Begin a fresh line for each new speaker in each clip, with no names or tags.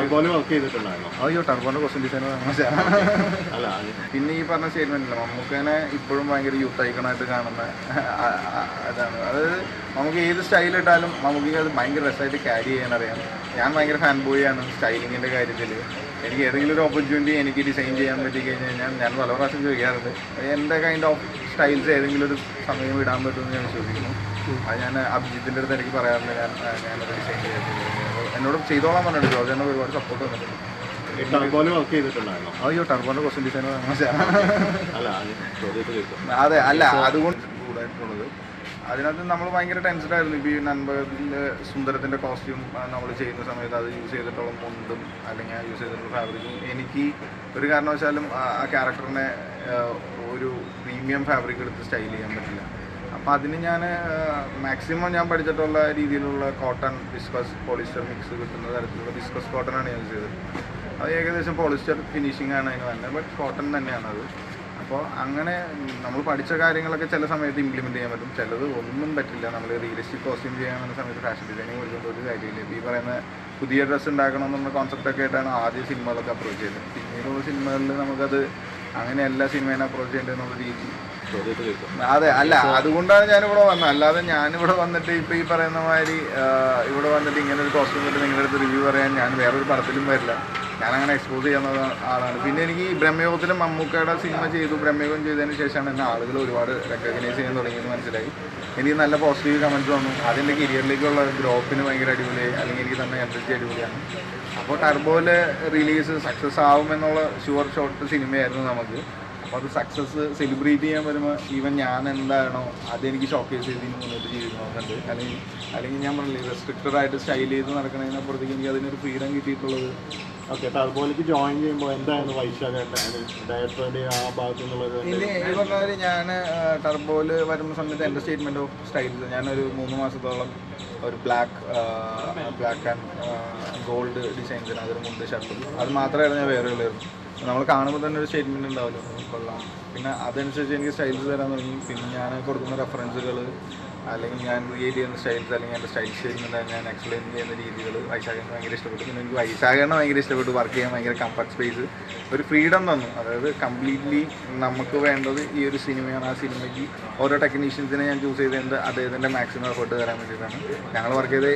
ടർബോയിൽ work ചെയ്തിട്ടുണ്ടായിരുന്നോ?
അയ്യോ ടർബോന്റെ question
അല്ല
പിന്നെ ഈ പറഞ്ഞ സ്റ്റേറ്റ്മെന്റ് മമ്മൂക്കനെ ഇപ്പോഴും ഭയങ്കര യൂത്ത് ഐക്കണായിട്ട് കാണുന്ന അതാണ് അതായത് നമുക്ക് ഏത് സ്റ്റൈൽ ഇട്ടാലും നമുക്ക് അത് ഭയങ്കര രസമായിട്ട് ക്യാരി ചെയ്യാൻ അറിയാം. ഞാൻ ഭയങ്കര ഫാൻ ബോയ് ആണ് സ്റ്റൈലിങ്ങിന്റെ കാര്യത്തിൽ എനിക്ക് ഏതെങ്കിലും ഒരു ഓപ്പർച്യൂണിറ്റി എനിക്ക് ഡിസൈൻ ചെയ്യാൻ പറ്റി കഴിഞ്ഞാൽ ഞാൻ പല പ്രാവശ്യം ചോദിക്കാറുണ്ട് എന്റെ കൈൻഡ് ഓഫ് സ്റ്റൈൽസ് ഏതെങ്കിലും ഒരു സമയം ഇടാൻ പറ്റുമെന്ന് ഞാൻ ചോദിക്കുന്നു. അത് ഞാൻ അഭിജിത്തിന്റെ അടുത്ത് എനിക്ക് പറയാറുണ്ട് ഞാൻ ഞാനത് ഡിസൈൻ ചെയ്യാൻ എന്നോട് ചെയ്തോളാൻ പറഞ്ഞിട്ടുണ്ട് ജോർജ് ഒരുപാട് സപ്പോർട്ട് വന്നിട്ടുണ്ട്. അയ്യോ ടർബോന്റെ ക്വസ്റ്റ്യൻ ഡിസൈനർ
അല്ല അത്
അല്ല അതുകൊണ്ട് കൂടായിട്ടുള്ളത് അതിനകത്ത് നമ്മൾ ഭയങ്കര ടെൻസ്ഡ് ആയിരുന്നു. ഇപ്പോൾ ഈ നൻപകലിന്റെ സുന്ദരത്തിന്റെ കോസ്റ്റ്യൂം നമ്മൾ ചെയ്യുന്ന സമയത്ത് അത് യൂസ് ചെയ്തിട്ടുള്ള മുണ്ടും അല്ലെങ്കിൽ ആ യൂസ് ചെയ്തിട്ടുള്ള ഫാബ്രിക്കും എനിക്ക് ഒരു കാരണവശാലും ആ ക്യാരക്ടറിനെ ഒരു പ്രീമിയം ഫാബ്രിക് എടുത്ത് സ്റ്റൈൽ ചെയ്യാൻ പറ്റില്ല. അപ്പോൾ അതിന് ഞാൻ മാക്സിമം ഞാൻ പഠിച്ചിട്ടുള്ള രീതിയിലുള്ള കോട്ടൺ ബിസ്കസ് പോളിസ്റ്റർ മിക്സ് കിട്ടുന്ന തരത്തിലുള്ള ബിസ്കസ് കോട്ടൺ ആണ് യൂസ് ചെയ്തത്. അത് ഏകദേശം പോളിസ്റ്റർ ഫിനിഷിംഗ് ആണ് അതിന് തന്നെ ബട്ട് കോട്ടൺ തന്നെയാണത് അപ്പോൾ അങ്ങനെ നമ്മൾ പഠിച്ച കാര്യങ്ങളൊക്കെ ചില സമയത്ത് ഇംപ്ലിമെന്റ് ചെയ്യാൻ പറ്റും. ചിലത് ഒന്നും പറ്റില്ല. നമ്മൾ റിയലിസ്റ്റിക് കോസ്റ്റ്യൂം ചെയ്യാൻ വന്ന സമയത്ത് ഫാഷൻ ഡിസൈനിങ് പഠിക്കുമ്പോൾ ഒരു കാര്യമില്ല. ഈ പറയുന്ന പുതിയ ഡ്രസ്സ് ഉണ്ടാക്കണം എന്നുള്ള കോൺസെപ്റ്റൊക്കെ ആയിട്ടാണ് ആദ്യം സിനിമകളൊക്കെ അപ്രോച്ച് ചെയ്തത് പിന്നീടുള്ള സിനിമകളിൽ നമുക്കത് അങ്ങനെ എല്ലാ സിനിമേനെ അപ്രോച്ച് ചെയ്യേണ്ടതെന്നുള്ള രീതി അതെ അല്ല അതുകൊണ്ടാണ് ഞാനിവിടെ വന്നത്. അല്ലാതെ ഞാനിവിടെ വന്നിട്ട് ഇപ്പൊ ഈ പറയുന്ന മാതിരി ഇവിടെ വന്നിട്ട് ഇങ്ങനെ ഒരു കോസ്റ്റ്യൂം കിട്ടി നിങ്ങളുടെ അടുത്ത് റിവ്യൂ പറയാൻ ഞാൻ വേറൊരു പടത്തിലും വരില്ല. ഞാൻ അങ്ങനെ എക്സ്പോസ് ചെയ്യുന്ന ആളാണ്. പിന്നെ എനിക്ക് ഈ ബ്രഹ്മയോഗത്തിലും മമ്മൂക്കയുടെ സിനിമ ചെയ്തു. ബ്രഹ്മയോഗം ചെയ്തതിന് ശേഷമാണ് എന്നെ ആളുകൾ ഒരുപാട് റെക്കഗ്നൈസ് ചെയ്യാൻ തുടങ്ങിയെന്ന് മനസ്സിലായി. എനിക്ക് നല്ല പോസിറ്റീവ് കമന്റ്സ് വന്നു. അതിന്റെ കരിയറിലേക്കുള്ള ഗ്രോപ്പിന് ഭയങ്കര അടിപൊളിയായി. അല്ലെങ്കിൽ എനിക്ക് തന്നെ എനർജി അടിപൊളിയാണ്. അപ്പോൾ ടർബോയിലെ റിലീസ് സക്സസ് ആവുമെന്നുള്ള ഷുവർ ഷോട്ട് സിനിമയായിരുന്നു നമുക്ക്. അപ്പോൾ അത് സക്സസ് സെലിബ്രേറ്റ് ചെയ്യാൻ വരുമ്പോൾ ഈവൻ ഞാൻ എന്താണോ അതെനിക്ക് ഷോക്കേസ് ചെയ്ത് മുന്നോട്ട് മുന്നോട്ട് ജീവിക്കണമെന്നുണ്ട് അല്ലെങ്കിൽ അല്ലെങ്കിൽ ഞാൻ പറഞ്ഞില്ലേ റെസ്ട്രിക്റ്റഡ് ആയിട്ട് സ്റ്റൈൽ ചെയ്ത് നടക്കണതിനപ്പുറത്തേക്ക് എനിക്ക് അതിനൊരു ഫ്രീഡം കിട്ടിയിട്ടുള്ളത്.
ഓക്കെ ടർബോയിലേക്ക് ജോയിൻ ചെയ്യുമ്പോൾ എന്തായിരുന്നു വൈശാഖേട്ടന്റെ ആ ഭാഗത്തു
നിന്നുള്ളത് ഞാൻ ടർബോയിൽ വരുന്ന സമയത്ത് എന്റെ സ്റ്റേറ്റ്മെന്റ് ഓഫ് സ്റ്റൈൽസ് ഞാനൊരു മൂന്ന് മാസത്തോളം ഒരു ബ്ലാക്ക് ബ്ലാക്ക് ആൻഡ് ഗോൾഡ് ഡിസൈൻസിന് അതൊരു മുണ്ട് ഷർട്ടും. അത് മാത്രമായിരുന്നു ഞാൻ വേറെ ഉള്ളായിരുന്നു. നമ്മൾ കാണുമ്പോൾ തന്നെ ഒരു സ്റ്റേറ്റ്മെന്റ് ഉണ്ടാവുമല്ലോ കൊള്ളാം. പിന്നെ അതനുസരിച്ച് എനിക്ക് സ്റ്റൈൽസ് തരാൻ തുടങ്ങി. പിന്നെ ഞാൻ കൊടുക്കുന്ന റെഫറൻസുകൾ അല്ലെങ്കിൽ ഞാൻ ക്രിയേറ്റ് ചെയ്യുന്ന സ്റ്റൈൽസ് അല്ലെങ്കിൽ എന്റെ സ്റ്റൈൽ സ്റ്റേറ്റ്മെന്റ് ഞാൻ എക്സ്പ്ലെയിൻ ചെയ്യുന്ന രീതികൾ വൈശാഖിന് ഭയങ്കര ഇഷ്ടപ്പെട്ടു. പിന്നെ എനിക്ക് വൈശാഖനെ ഭയങ്കര ഇഷ്ടപ്പെട്ടു. വർക്ക് ചെയ്യാൻ ഭയങ്കര കംഫർട്ട് സ്പേസ് ഒരു ഫ്രീഡം തന്നു. അതായത് കംപ്ലീറ്റ്ലി നമുക്ക് വേണ്ടത് ഈ ഒരു സിനിമയാണ്. ആ സിനിമയ്ക്ക് ഓരോ ടെക്നീഷ്യൻസിനെ ഞാൻ ചൂസ് ചെയ്തത് അദ്ദേഹത്തിന്റെ മാക്സിമം എഫേർട്ട് തരാൻ വേണ്ടിയിട്ടാണ്. ഞങ്ങൾ വർക്ക് ചെയ്ത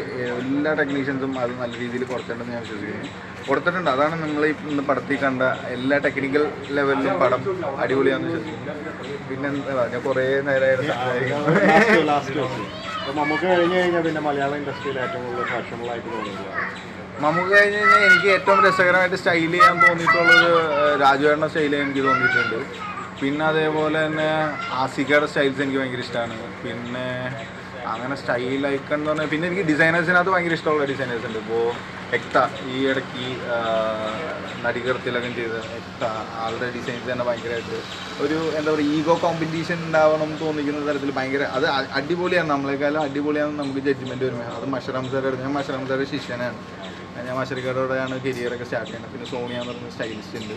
എല്ലാ ടെക്നീഷ്യൻസും അത് നല്ല രീതിയിൽ കുറച്ചിട്ടുണ്ടെന്ന് ഞാൻ വിശ്വസിക്കുന്നു. കൊടുത്തിട്ടുണ്ട്. അതാണ് നിങ്ങൾ ഇന്ന് പടത്തിൽ കണ്ട എല്ലാ ടെക്നിക്കൽ ലെവലിലും പടം അടിപൊളിയാന്ന് വിശ്വസിക്കുന്നു. പിന്നെ എന്താ ഞാൻ കുറേ
അപ്പോൾ നമുക്ക് കഴിഞ്ഞ് കഴിഞ്ഞാൽ പിന്നെ മലയാള ഇൻഡസ്ട്രിയിൽ ഏറ്റവും കൂടുതൽ ഫാഷണബിൾ ആയിട്ട് തോന്നുന്നത്
നമുക്ക് കഴിഞ്ഞ് കഴിഞ്ഞാൽ എനിക്ക് ഏറ്റവും രസകരമായിട്ട് സ്റ്റൈൽ ചെയ്യാൻ തോന്നിയിട്ടുള്ളത് രാജുവേട്ടന്റെ സ്റ്റൈൽ എനിക്ക് തോന്നിയിട്ടുണ്ട്. പിന്നെ അതേപോലെ തന്നെ ആസിക്കയുടെ സ്റ്റൈൽസ് എനിക്ക് ഭയങ്കര ഇഷ്ടമാണ് പിന്നെ അങ്ങനെ സ്റ്റൈൽ ഐക്കൺ എന്ന് പറഞ്ഞാൽ പിന്നെ എനിക്ക് ഡിസൈനേഴ്സിനകത്ത് ഭയങ്കര ഇഷ്ടമുള്ള ഡിസൈനേഴ്സ് ഉണ്ട്. ഇപ്പോൾ എക്ത ഈ ഇടയ്ക്ക് നടികർ തിലകം ചെയ്ത എക്ത ആളുടെ ഡിസൈൻസ് തന്നെ ഭയങ്കരമായിട്ട് ഒരു എന്താ പറയുക ഈഗോ കോമ്പറ്റീഷൻ ഉണ്ടാവണം തോന്നിക്കുന്ന തരത്തിൽ ഭയങ്കര അത് അടിപൊളിയാണ്. നമ്മളെക്കാളും അടിപൊളിയാണ് നമുക്ക് ജഡ്ജ്മെന്റ് വരുമ്പോൾ അത് മഷറാം സാറുടെ ഞാൻ മഷറാം സാറിന്റെ ശിഷ്യനാണ്. ഞാൻ മഷറിക്കാരോടെയാണ് കരിയറൊക്കെ സ്റ്റാർട്ട് ചെയ്യുന്നത്. പിന്നെ സോണിയ എന്ന് പറയുന്ന സ്റ്റൈലിസ്റ്റ് ഉണ്ട്.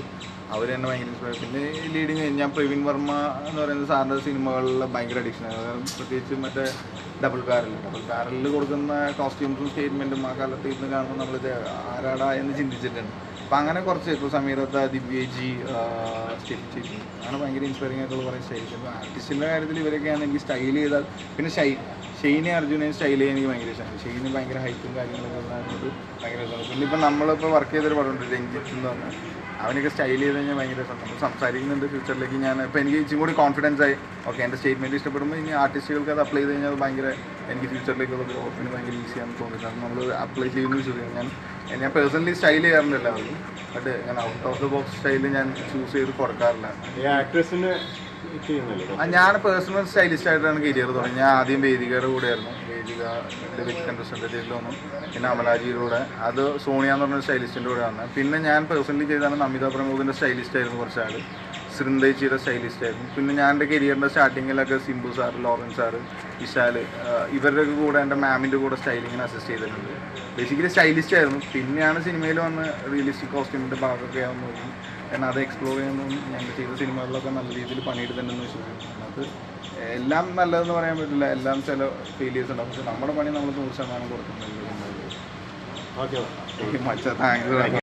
അവർ തന്നെ ഭയങ്കര ഇൻസ്പയർ പിന്നെ ലീഡിങ് ഞാൻ പ്രവീൺ വർമ്മ എന്ന് പറയുന്ന സാറിന്റെ സിനിമകളിൽ ഭയങ്കര അഡിക്ഷനാണ് പ്രത്യേകിച്ച് മറ്റേ ഡബിൾ ബാരൽ ഡബിൾ ബാരലിൽ കൊടുക്കുന്ന കോസ്റ്റ്യൂംസും സ്റ്റേറ്റ്മെന്റും ആ കാലത്ത് ഇന്ന് കാണുമ്പോൾ നമ്മൾ ആരാടാ എന്ന് ചിന്തിച്ചിട്ടുണ്ട്. അപ്പം അങ്ങനെ കുറച്ച് ഇപ്പോൾ സമീറത്ത ദിവ്യജി സ്റ്റെപ്പ് അങ്ങനെ ഭയങ്കര ഇൻസ്പയറിംഗ് ആയിട്ടുള്ള കുറേ സ്റ്റൈൽസ് അപ്പോൾ ആർട്ടിസ്റ്റിന്റെ കാര്യത്തിൽ ഇവരൊക്കെയാണ് എനിക്ക് സ്റ്റൈൽ ചെയ്താൽ പിന്നെ ഷൈ ഷെയ്നെ അർജുനെ സ്റ്റൈൽ എനിക്ക് ഭയങ്കര ഇഷ്ടമാണ് ഷെയ്ന് ഭയങ്കര ഹൈറ്റും കാര്യങ്ങളൊക്കെ ഉണ്ടായിരുന്നത് ഭയങ്കര ഇഷ്ടമാണ് പിന്നെ ഇപ്പം നമ്മളിപ്പോൾ വർക്ക് ചെയ്തൊരു പടമുണ്ട് രഞ്ജിത്ത് എന്ന് പറഞ്ഞാൽ അവനൊക്കെ സ്റ്റൈൽ ചെയ്ത് കഴിഞ്ഞാൽ ഭയങ്കര ഇഷ്ടമാണ് നമ്മൾ സംസാരിക്കുന്നുണ്ട് ഫ്യൂച്ചറിലേക്ക് ഞാൻ ഇപ്പോൾ എനിക്ക് ഇച്ചിരി കൂടി കോൺഫിഡൻസ് ആയി. ഓക്കെ എന്റെ സ്റ്റേറ്റ്മെന്റ് ഇഷ്ടപ്പെടുമ്പോൾ ഇനി ആർട്ടിസ്റ്റുകൾക്ക് അത് അപ്ലൈ ചെയ്ത് കഴിഞ്ഞാൽ അത് ഭയങ്കര എനിക്ക് ഫ്യൂച്ചറിലേക്കുള്ള ഗ്രോപ്പിന് ഭയങ്കര ഈസിയാണെന്ന് തോന്നിയിട്ടാണ് നമ്മൾ അപ്ലൈ ചെയ്യുന്നു ചോദിക്കാം ഞാൻ ഞാൻ പേഴ്സണലി സ്റ്റൈൽ ചെയ്യാറുണ്ട് എല്ലാവർക്കും ബട്ട് ഞാൻ out of the box style ഞാൻ ചൂസ് ചെയ്ത് കൊടുക്കാറില്ല.
ഈ ആക്ട്രസിന്
ഞാൻ പേഴ്സണൽ സ്റ്റൈലിസ്റ്റ് ആയിട്ടാണ് കരിയർ തുടങ്ങി ഞാൻ ആദ്യം വേദികയുടെ കൂടെയായിരുന്നു. വേദിക വിത്ത് കണ്ടസ്റ്റന്റ് വന്നു പിന്നെ അമലാജിയിലൂടെ അത് സോണിയ എന്ന് പറഞ്ഞ സ്റ്റൈലിസ്റ്റിന്റെ കൂടെ വന്നത് പിന്നെ ഞാൻ പേഴ്സണലി ചെയ്താണ് നമിത പ്രമോദിന്റെ സ്റ്റൈലിസ്റ്റ് ആയിരുന്നു കുറച്ചാൾ ശൃന്ദേച്ചിയുടെ സ്റ്റൈലിസ്റ്റ് ആയിരുന്നു. പിന്നെ ഞാൻ എന്റെ കരിയറിന്റെ സ്റ്റാർട്ടിങ്ങിലൊക്കെ Simbu sir Lawrence sir Vishal ഇവരുടെ കൂടെ എന്റെ മാമിന്റെ കൂടെ സ്റ്റൈലിങ്ങിന് അസിസ്റ്റ് ചെയ്തിട്ടുണ്ട്. ബേസിക്കലി സ്റ്റൈലിസ്റ്റ് ആയിരുന്നു. പിന്നെയാണ് സിനിമയിൽ വന്ന് റിയലിസ്റ്റിക് കോസ്റ്റ്യൂമിന്റെ ഭാഗമൊക്കെ ആവാൻ നോക്കി എന്നാൽ അത് എക്സ്പ്ലോർ ചെയ്യുന്നതും ഞങ്ങൾ ചെയ്ത സിനിമകളിലൊക്കെ നല്ല രീതിയിൽ പണിയെടുത്തിട്ടുണ്ടെന്ന് വിശ്വസിക്കുന്നു. അത് എല്ലാം നല്ലതെന്ന് പറയാൻ പറ്റില്ല. എല്ലാം ചില ഫെയിലിയേഴ്സ് ഉണ്ടാവും. പക്ഷെ നമ്മുടെ പണി നമ്മൾ നൂറ് ശതമാനം കൊടുക്കുന്നുണ്ട്.
ഓക്കെ.
മച്ച താങ്ക്സ്